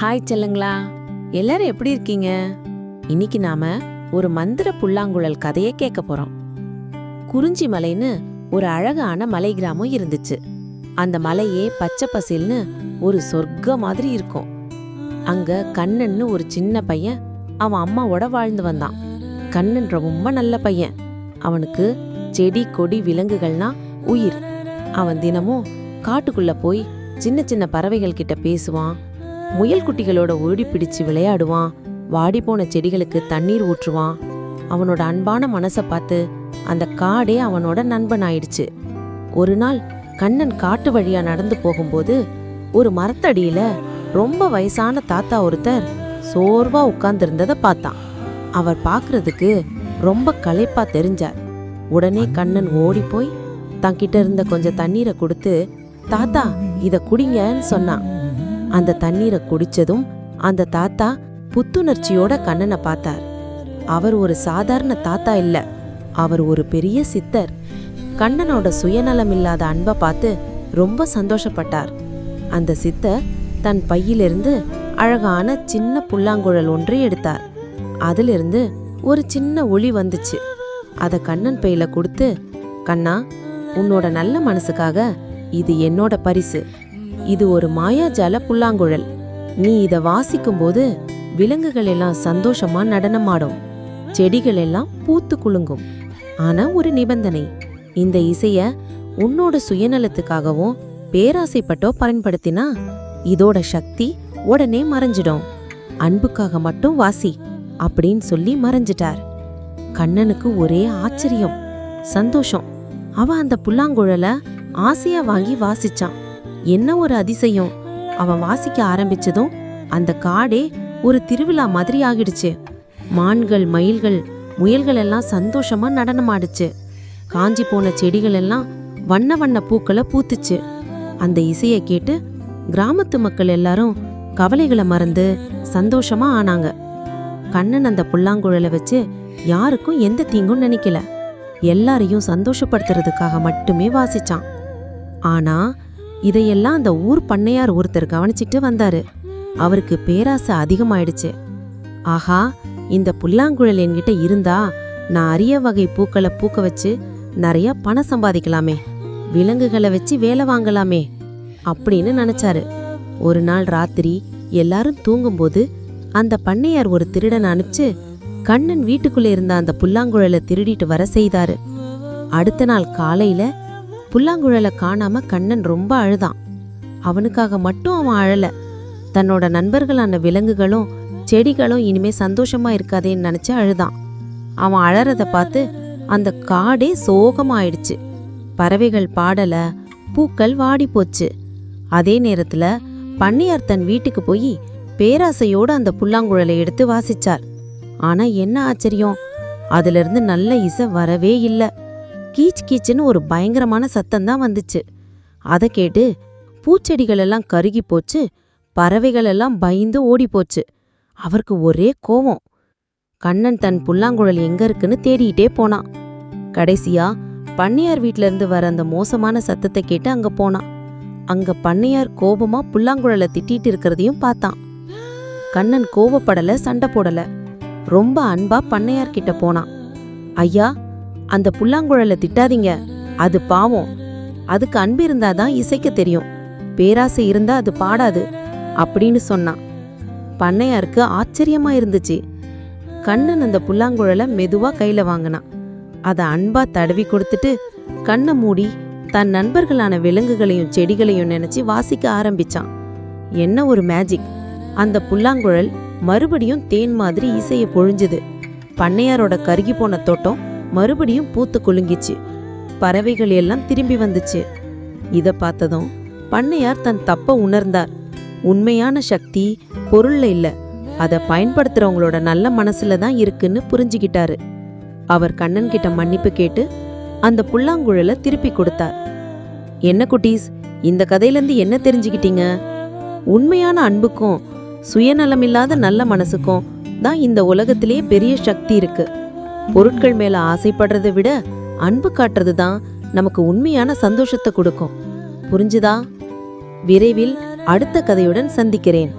Hi செல்லுங்களா. எல்லாரும் எப்படி இருக்கீங்க? இன்னைக்கு நாம ஒரு மந்திர புல்லாங்குழல் கதையை கேட்க போறோம். குறிஞ்சி மலைன்னு ஒரு அழகான மலை கிராமம் இருந்துச்சு. அந்த மலையே பச்சை பசில்னு ஒரு சொர்க்க மாதிரி இருக்கும். அங்க கண்ணன்னு ஒரு சின்ன பையன் அவன் அம்மாவோட வாழ்ந்து வந்தான். கண்ணன் ரொம்ப நல்ல பையன். அவனுக்கு செடி கொடி விலங்குகள்னா உயிர். அவன் தினமும் காட்டுக்குள்ள போய் சின்ன சின்ன பறவைகள் கிட்ட பேசுவான். முயல் குட்டிகளோட ஓடி பிடிச்சு விளையாடுவான். வாடி போன செடிகளுக்கு தண்ணீர் ஊற்றுவான். அவனோட அன்பான மனசை பார்த்து அந்த காடே அவனோட நண்பன் ஆயிடுச்சு ஒரு நாள் கண்ணன் காட்டு வழியா நடந்து போகும்போது ஒரு மரத்தடியில ரொம்ப வயசான தாத்தா ஒருத்தர் சோர்வா உட்கார்ந்திருந்ததை பார்த்தான். அவர் பார்க்கறதுக்கு ரொம்ப களைப்பா தெரிஞ்சார். உடனே கண்ணன் ஓடி போய் தங்கிட்ட இருந்த கொஞ்சம் தண்ணீரை கொடுத்து தாத்தா இத குடிங்கன்னு சொன்னான். அந்த தண்ணீரை குடிச்சதும் அந்த தாத்தா புத்துணர்ச்சியோட கண்ணனை பார்த்தார். அவர் ஒரு சாதாரண தாத்தா இல்ல அவர் ஒரு பெரிய சித்தர். கண்ணனோட சுயநலம் இல்லாத அன்பை பார்த்து ரொம்ப சந்தோஷப்பட்டார். அந்த சித்தர் தன் பையிலிருந்து அழகான சின்ன புல்லாங்குழல் ஒன்றை எடுத்தார். அதிலிருந்து ஒரு சின்ன ஒளி வந்துச்சு. அதை கண்ணன் பையில கொடுத்து கண்ணா உன்னோட நல்ல மனசுக்காக இது என்னோட பரிசு. இது ஒரு மாயாஜால புல்லாங்குழல். நீ இத வாசிக்கும்போது விலங்குகள் எல்லாம் சந்தோஷமா நடனமாடும். செடிகள் எல்லாம் பூத்து குலுங்கும். ஆனா ஒரு நிபந்தனை இந்த இசைய உன்னோட சுயநலத்துக்காகவும் பேராசைப்பட்டோ பயன்படுத்தினா இதோட சக்தி உடனே மறைஞ்சிடும். அன்புக்காக மட்டும் வாசி அப்படின்னு சொல்லி மறைஞ்சிட்டார். கண்ணனுக்கு ஒரே ஆச்சரியம் சந்தோஷம். அவ அந்த புல்லாங்குழல ஆசையா வாங்கி வாசிச்சான். என்ன ஒரு அதிசயம்? அவன் வாசிக்க ஆரம்பிச்சதும் அந்த காடே ஒரு திருவிழா மாதிரி ஆகிடுச்சு. மான்கள் மயில்கள் முயல்கள் எல்லாம் சந்தோஷமா நடனமாடுச்சு காஞ்சி போன செடிகள் எல்லாம் வண்ண வண்ண பூக்களை பூத்துச்சு. அந்த இசையை கேட்டு கிராமத்து மக்கள் எல்லாரும் கவலைகளை மறந்து சந்தோஷமா ஆனாங்க. கண்ணன் அந்த புல்லாங்குழலை வச்சு யாருக்கும் எந்த தீங்கும் நினைக்கல. எல்லாரையும் சந்தோஷப்படுத்துறதுக்காக மட்டுமே வாசிச்சான். ஆனா இதையெல்லாம் அந்த ஊர் பண்ணையார் ஒருத்தர் கவனிச்சிட்டு வந்தாரு. அவருக்கு பேராசை அதிகமாயிடுச்சு. ஆஹா இந்த புல்லாங்குழல் என்கிட்ட இருந்தா நான் அரிய வகை பூக்களை பூக்க வச்சு நிறைய பணம் சம்பாதிக்கலாமே விலங்குகளை வச்சு வேலை வாங்கலாமே அப்படின்னு நினைச்சாரு. ஒரு நாள் ராத்திரி எல்லாரும் தூங்கும்போது அந்த பண்ணையார் ஒரு திருடன் அனுப்பிச்சு கண்ணன் வீட்டுக்குள்ளே இருந்த அந்த புல்லாங்குழலை திருடிட்டு வர செய்தாரு. அடுத்த நாள் காலையில புல்லாங்குழலை காணாம கண்ணன் ரொம்ப அழுதான். அவனுக்காக மட்டும் அவன் அழல. தன்னோட நண்பர்களான விலங்குகளும் செடிகளும் இனிமே சந்தோஷமா இருக்காதேன்னு நினைச்சு அழுதான். அவன் அழறத பார்த்து அந்த காடே சோகமாயிடுச்சு. பறவைகள் பாடல பூக்கள் வாடி போச்சு அதே நேரத்துல பன்னியார் தன் வீட்டுக்கு போய் பேராசையோடு அந்த புல்லாங்குழலை எடுத்து வாசிச்சார். ஆனா என்ன ஆச்சரியம்? அதுலேருந்து நல்ல இசை வரவே இல்லை. கீச் கீச்சுன்னு ஒரு பயங்கரமான சத்தம் தான் வந்துச்சு. அதை கேட்டு பூச்செடிகள் எல்லாம் கருகி போச்சு பறவைகள் எல்லாம் பயந்து ஓடி போச்சு. அவருக்கு ஒரே கோவம். கண்ணன் தன் புல்லாங்குழல் எங்க இருக்குன்னு தேடிக்கிட்டே போனான் கடைசியா பண்ணையார் வீட்ல இருந்து வர அந்த மோசமான சத்தத்தை கேட்டு அங்க போனான் அங்க பண்ணையார் கோபமா புல்லாங்குழலை திட்டிட்டு இருக்கிறதையும் பார்த்தான். கண்ணன் கோவப்படல சண்டை போடல. ரொம்ப அன்பா பண்ணையார் கிட்ட போனான் ஐயா அந்த புல்லாங்குழலை திட்டாதீங்க. அது பாவம். அதுக்கு அன்பு இருந்தாதான் இசைக்க தெரியும். பேராசை இருந்தா அது பாடாது அப்படின்னு சொன்னான். பண்ணையாருக்கு ஆச்சரியமா இருந்துச்சு. கண்ணன் அந்த புல்லாங்குழலை மெதுவா கையில வாங்கினான். அதை அன்பா தடவி கொடுத்துட்டு கண்ணை மூடி தன் நண்பர்களான விலங்குகளையும் செடிகளையும் நினைச்சு வாசிக்க ஆரம்பிச்சான். என்ன ஒரு மேஜிக் அந்த புல்லாங்குழல் மறுபடியும் தேன் மாதிரி இசைய பொழிஞ்சுது. பண்ணையாரோட கருகி போன தோட்டம் மறுபடியும் பூத்து குலுங்கிச்சு. பறவைகள் எல்லாம் திரும்பி வந்துச்சு. இத பார்த்ததும் பண்ணையார் தன் தப்ப உணர்ந்தார். உண்மையான சக்தி பொருள்ல இல்ல. அதை பயன்படுத்துறவங்களோட நல்ல மனசுல தான் இருக்குன்னு புரிஞ்சுக்கிட்டாரு. அவர் கண்ணன் கிட்ட மன்னிப்பு கேட்டு அந்த புல்லாங்குழலை திருப்பி கொடுத்தார். என்ன குட்டீஸ் இந்த கதையிலேருந்து என்ன தெரிஞ்சுக்கிட்டீங்க? உண்மையான அன்புக்கும் சுயநலமில்லாத நல்ல மனசுக்கும் தான் இந்த உலகத்திலேயே பெரிய சக்தி இருக்குது பொருட்கள் மேல ஆசைப்படுறதை விட அன்பு காட்டுறது தான் நமக்கு உண்மையான சந்தோஷத்தை கொடுக்கும். புரிஞ்சுதா? விரைவில் அடுத்த கதையுடன் சந்திக்கிறேன்.